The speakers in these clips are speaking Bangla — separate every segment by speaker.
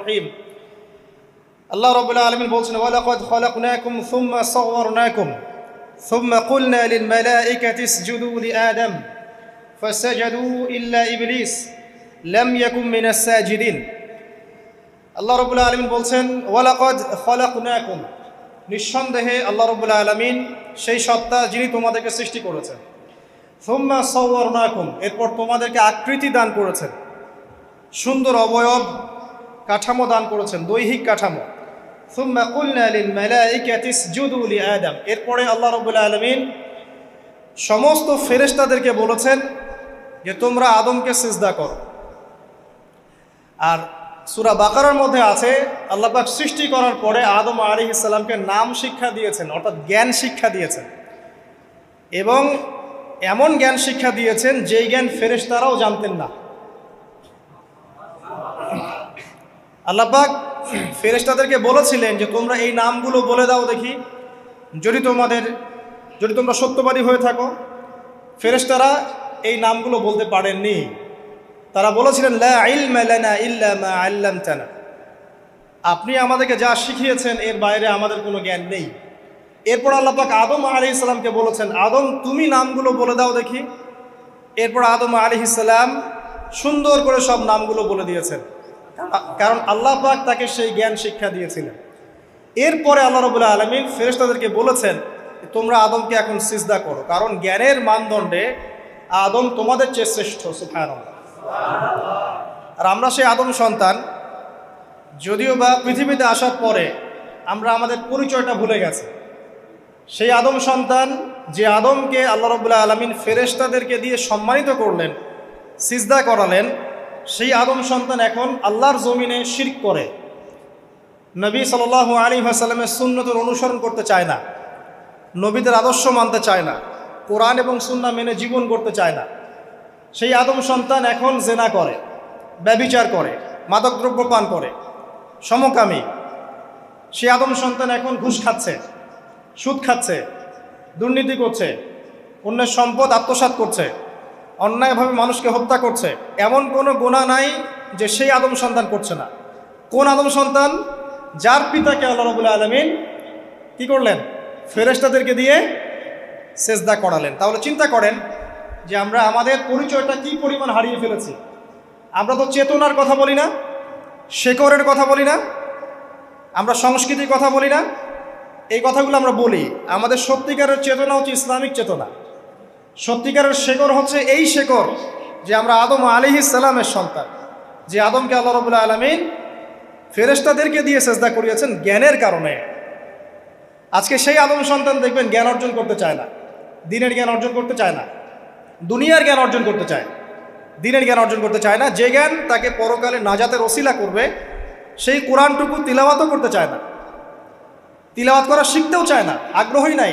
Speaker 1: রহিম। আল্লাহ রবুল্লাহ আলমিন বলছেন, ওয়ালাকদ খলাকুনাকুম সুম্মা সাওয়ারনাকুম সুম্মা কুলনা লিল ইসজুদু লি আদম ফাসাজাদু ইল্লা ইবলিস, লাম ইয়াকুম মিনাস সাজিদিন আল্লাহ বলছেন নিঃসন্দেহে আল্লাহ রবুল্লাহ আলমিন সেই সত্তা যিনি তোমাদেরকে সৃষ্টি করেছেন। সুম্মা নাকুম এরপর তোমাদেরকে আকৃতি দান করেছেন। সুন্দর অবয়ব কাঠামো দান করেছেন, দৈহিক কাঠামো। এরপরে আল্লাহ রাব্বুল আলামিন সমস্ত ফেরেশতাদেরকে বলেছেন যে, তোমরা আদমকে সিজদা করো। আর সুরা বাকারার মধ্যে আছে, আল্লাহ পাক সৃষ্টি করার পরে আদম আলাইহিস সালামকে নাম শিক্ষা দিয়েছেন, অর্থাৎ জ্ঞান শিক্ষা দিয়েছেন। এবং এমন জ্ঞান শিক্ষা দিয়েছেন যেই জ্ঞান ফেরেশতারাও জানতেন না। আল্লাপাক ফেরেশতাদেরকে বলেছিলেন যে, তোমরা এই নামগুলো বলে দাও দেখি। যদি তোমাদের, যদি তোমরা সত্যবাদী হয়ে থাকো, ফেরেশতারা এই নামগুলো বলতে পারেননি। তারা বলেছিলেন আপনি আমাদেরকে যা শিখিয়েছেন, এর বাইরে আমাদের কোনো জ্ঞান নেই। এরপর আল্লাপাক আদম আলি ইসলামকে বলেছেন, আদম, তুমি নামগুলো বলে দাও দেখি। এরপর আদম আলি ইসলাম সুন্দর করে সব নামগুলো বলে দিয়েছেন। কারণ আল্লাহ পাক তাকে সেই জ্ঞান শিক্ষা দিয়েছিলেন। এরপরে আল্লাহ রবুল্লাহ আলমিন ফেরেশতাদেরকে বলেছেন, তোমরা আদমকে এখন সিজদা করো। কারণ জ্ঞানের মানদণ্ডে আদম তোমাদের চেয়ে শ্রেষ্ঠ সুফায়ন আর আমরা সেই আদম সন্তান, যদিও বা পৃথিবীতে আসার পরে আমরা আমাদের পরিচয়টা ভুলে গেছি। সেই আদম সন্তান যে আদমকে আল্লাহ রবুল্লাহ আলমিন ফেরেশতাদেরকে দিয়ে সম্মানিত করলেন, সিজদা করালেন সেই আদম সন্তান এখন আল্লাহর জমিনে শির্ক করে। নবী সাল আলী আসাল্লামের সুন্নতের অনুসরণ করতে চায় না। নবীদের আদর্শ মানতে চায় না। কোরআন এবং সুন্না মেনে জীবন করতে চায় না। সেই আদম সন্তান এখন জেনা করে, ব্যবিচার করে, মাদকদ্রব্য পান করে, সমকামী। সে আদম সন্তান এখন ঘুষ খাচ্ছে, সুদ খাচ্ছে, দুর্নীতি করছে, অন্যের সম্পদ আত্মসাৎ করছে। অন্যায়ভাবে মানুষকে হত্যা করছে, এমন কোনো গোনা নাই যে সেই আদম সন্তান করছে না। কোন আদম সন্তান? যার পিতাকে আল্লাহ রবুল্লা আলমিন কি করলেন? ফেরেস্তাদেরকে দিয়ে সেজদা করালেন। তাহলে চিন্তা করেন যে আমরা আমাদের পরিচয়টা কি পরিমাণ হারিয়ে ফেলেছি? আমরা তো চেতনার কথা বলি না শেকরের কথা বলি না, আমরা সংস্কৃতির কথা বলি না। এই কথাগুলো আমরা বলি। আমাদের সত্যিকারের চেতনা হচ্ছে ইসলামিক চেতনা। সত্যিকারের শেকর হচ্ছে এই শেকর যে আমরা আদম আলি সালামের সন্তান, যে আদমকে আল্লাহ রবুল্লা আলমিন ফেরেস্তাদেরকে দিয়ে চেষ্টা করিয়েছেন জ্ঞানের কারণে। আজকে সেই আদম সন্তান দেখবেন জ্ঞান অর্জন করতে চায় না, দিনের জ্ঞান অর্জন করতে চায় না, দুনিয়ার জ্ঞান অর্জন করতে চায়, দিনের জ্ঞান অর্জন করতে চায় না, যে জ্ঞান তাকে পরকালে নাজাতের ওসিলা করবে, সেই কোরআনটুকু তিলাওয়াতও করতে চায় না। তিলাওয়াত করা শিখতেও চায় না আগ্রহই নাই।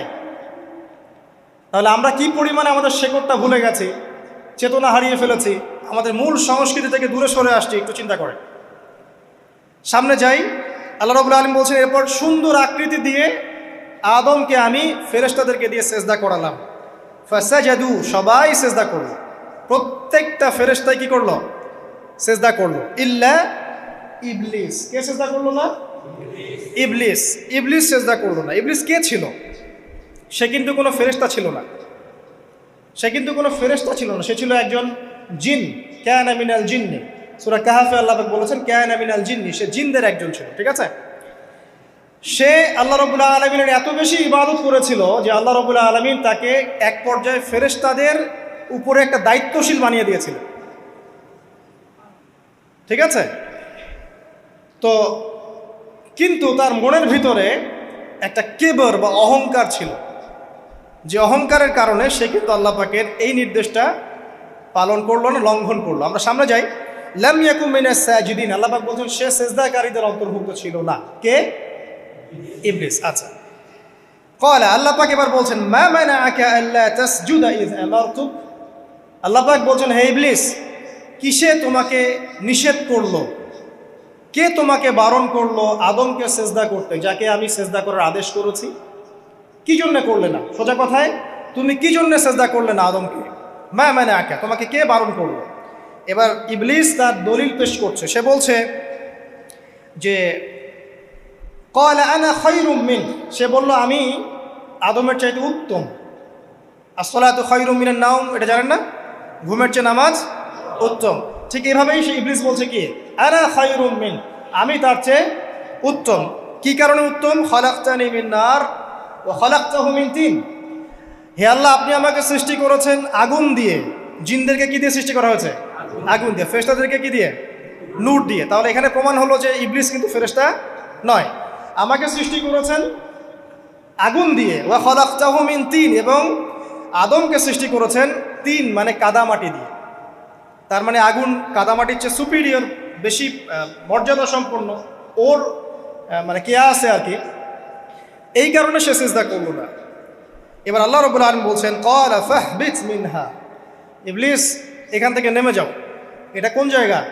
Speaker 1: তাহলে আমরা কি পরিমাণে আমাদের শেকড়টা ভুলে গেছি, চেতনা হারিয়ে ফেলেছি, আমাদের মূল সংস্কৃতি থেকে দূরে সরে আসছি, একটু চিন্তা করে সামনে যাই, আল্লাহ রবুল্লা আলম বলছেন, এরপর সুন্দর আকৃতি দিয়ে আদমকে আমি ফেরেস্তাদেরকে দিয়ে সেজদা করালাম। ফাসাজাদু, সবাই সেজদা করল। প্রত্যেকটা ফেরেস্তায় কি করল? সেজদা করল। ইল্লা ইবলিস। কে সেজদা করল না? ইবলিস। ইবলিস সেজদা করল না। ইবলিস কে ছিল? সে কিন্তু কোনো ফেরেস্তা ছিল না। সে কিন্তু কোনো ফেরেস্তা ছিল না। সে ছিল একজন জিন ক্যান আমিনাল জিন্নি। সুরা কাহাফে আল্লাহ বলেছেন ক্যান আমিনাল জিন্নি, সে জিনদের একজন ছিল, ঠিক আছে? সে আল্লাহ রবুল্লাহ আলমিনের এত বেশি ইবাদত করেছিল যে আল্লাহ রবুল্লাহ আলমিন তাকে এক পর্যায়ে ফেরেস্তাদের উপরে একটা দায়িত্বশীল বানিয়ে দিয়েছিল। ঠিক আছে? তো কিন্তু তার মনের ভিতরে একটা কেবর বা অহংকার ছিল। যে অহংকারের কারণে সে কিন্তু আল্লাহ পাকের এই নির্দেশটা পালন করল না, লঙ্ঘন করল। আমরা সামনে যাই। লাম ইয়াকুমিনা সাজিদিন। আল্লাহ পাক বলছেন, সে সেজদাকারীদের অন্তর্ভুক্ত ছিল না। কে? ইবলিস। আচ্ছা। কলা আল্লাহ পাক এবার বলছেন, মা মানা আকা আল্লাহ তাসজুদা ইজ আমারতুক আল্লাহ পাক বলছেন, হে ইবলিস, কিসে তোমাকে নিষেধ করল? কে তোমাকে বারণ করল আদমকে সেজদা করতে, যাকে আমি সেজদা করার আদেশ করেছি? কি জন্য করলে না? সোজা কথায়, তুমি কি জন্য সেজদা করলে না আদমকে? মা মানে আঁকা তোমাকে কে বারণ করল? এবার ইবলিস তার দলিল পেশ করছে। সে বলছে যে মিন। সে বলল, আমি আদমের চাইতে উত্তম। আসলে খৈরুম মিনের নাম এটা জানেন না? ঘুমের চেয়ে নামাজ উত্তম। ঠিক এভাবেই সে ইবলিস বলছে কি? আনা খৈরুম মিন। আমি তার চেয়ে উত্তম। কি কারণে উত্তম? খলাক্তানি মিন নার। তিন। হে আল্লাহ, আপনি আমাকে সৃষ্টি করেছেন আগুন দিয়ে। জিনদেরকে কি দিয়ে সৃষ্টি করা হয়েছে? আগুন দিয়ে। ফেরেশতাদেরকে কি দিয়ে? নূর দিয়ে। তাহলে এখানে প্রমাণ হলো যে ইবলিস কিন্তু ফেরেশতা নয়। আমাকে সৃষ্টি করেছেন আগুন দিয়ে। ওয়া খলাক্তাহু মিন তিন এবং আদমকে সৃষ্টি করেছেন তিন মানে কাদামাটি দিয়ে। তার মানে আগুন কাদামাটির চেয়ে সুপিরিয়র বেশি মর্যাদা সম্পন্ন ওর মানে কেয়া আছে আর কি? এই কারণে সে সেজদা করল না। এবার আল্লাহ রবুল আলম বলছেন মিনহা। ইবলিস, এখান থেকে নেমে যাও। এটা কোন জায়গা?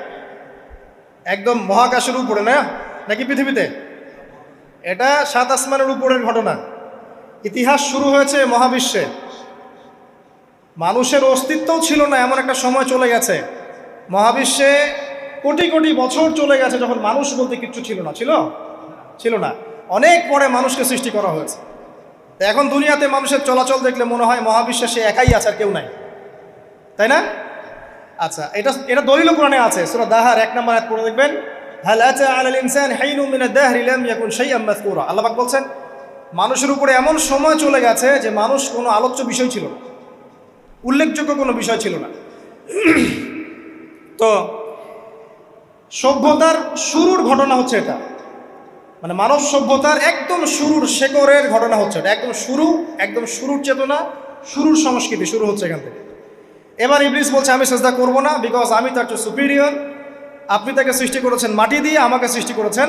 Speaker 1: একদম মহাকাশের উপরে, না? নাকি পৃথিবীতে? এটা সাত আসমানের উপরের ঘটনা। ইতিহাস শুরু হয়েছে মহাবিশ্বে। মানুষের অস্তিত্বও ছিল না, এমন একটা সময় চলে গেছে। মহাবিশ্বে কোটি কোটি বছর চলে গেছে, যখন মানুষ বলতে কিচ্ছু ছিল না। ছিল? ছিল না। অনেক পরে মানুষকে সৃষ্টি করা হয়েছে। এখন দুনিয়াতে মানুষের চলাচল দেখলে মনে হয় মহাবিশ্বে সে একাই আছে আর কেউ নাই। তাই না? আচ্ছা এটা এটা দলিল কোরআনে আছে, সূরা দাহার এক নম্বর এক পড়ে দেখবেন। হাল আতা আলাল ইনসান হাইনু মিন আদ-দাহরি লাম ইয়াকুন শাইআম মাযকুরা। আল্লাহ বলছেন, মানুষের উপরে এমন সময় চলে গেছে যে মানুষ কোনো আলোচ্য বিষয় ছিল না। উল্লেখযোগ্য কোনো বিষয় ছিল না। তো সভ্যতার শুরুর ঘটনা হচ্ছে এটা। মানে মানব সভ্যতার একদম শুরুর শেকরের ঘটনা হচ্ছে এটা। একদম শুরু, একদম শুরুর চেতনা, শুরুর সংস্কৃতি শুরু হচ্ছে এখান থেকে। এবার ইবলিস বলছে, আমি চেষ্টা করব না বিকজ আমি তার চেয়ে সুপিরিয়র আপনি তাকে সৃষ্টি করেছেন মাটি দিয়ে, আমাকে সৃষ্টি করেছেন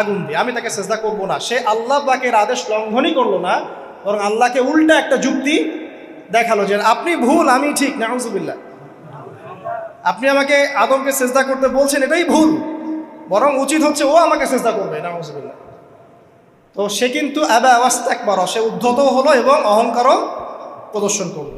Speaker 1: আগুন দিয়ে। আমি তাকে চেষ্টা করব না। সে আল্লাহ পাকের আদেশ লঙ্ঘনই করল না, বরং আল্লাহকে উল্টা একটা যুক্তি দেখাল যে, আপনি ভুল, আমি ঠিক, নাউজুবিল্লাহ। আপনি আমাকে আদমকে চেষ্টা করতে বলছেন, এটাই ভুল। বরং উচিত হচ্ছে ও আমাকে চেষ্টা করবে, নাউজুবিল্লাহ। তো সে কিন্তু আবা আওয়াস্তাক সে উদ্ধতও হলো এবং অহংকারও প্রদর্শন করল।